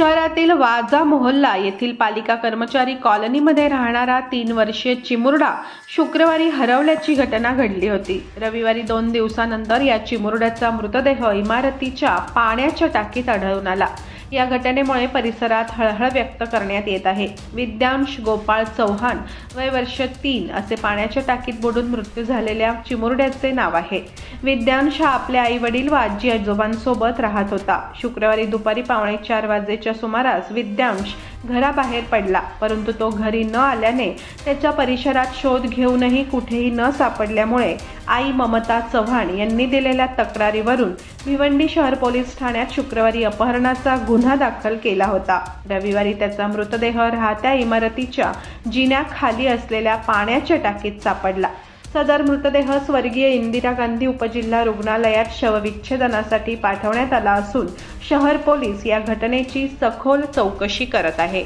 शहरातील वाजा मोहल्ला येथील पालिका कर्मचारी कॉलनीमध्ये राहणारा तीन वर्षीय चिमुरडा शुक्रवारी हरवल्याची घटना घडली होती. रविवारी दोन दिवसानंतर या चिमुरड्याचा मृतदेह इमारतीच्या पाण्याच्या टाकीत आढळून आला. या घटनेमुळे परिसरात हळहळ व्यक्त करण्यात येत आहे. विद्यांश गोपाळ चौहान वय वर्ष तीन असे पाण्याच्या टाकीत बुडून मृत्यू झालेल्या चिमुरड्याचे नाव आहे. विद्यांश आपल्या आई वडील व आजी आजोबांसोबत राहत होता. शुक्रवारी दुपारी पावणे चार वाजेच्या सुमारास विद्यांश घराबाहेर पडला. परंतु तो घरी न आल्याने त्याच्या परिसरात शोध घेऊनही कुठेही न सापडल्यामुळे आई ममता चव्हाण यांनी दिलेल्या तक्रारीवरून भिवंडी शहर पोलीस ठाण्यात शुक्रवारी अपहरणाचा गुन्हा दाखल केला होता. रविवारी त्याचा मृतदेह राहत्या इमारतीच्या जिन्याखाली असलेल्या पाण्याच्या टाकीत सापडला. सदर मृतदेह स्वर्गीय इंदिरा गांधी उपजिल्हा रुग्णालयात शवविच्छेदनासाठी पाठवण्यात आला असून शहर पोलीस या घटनेची सखोल चौकशी करत आहे.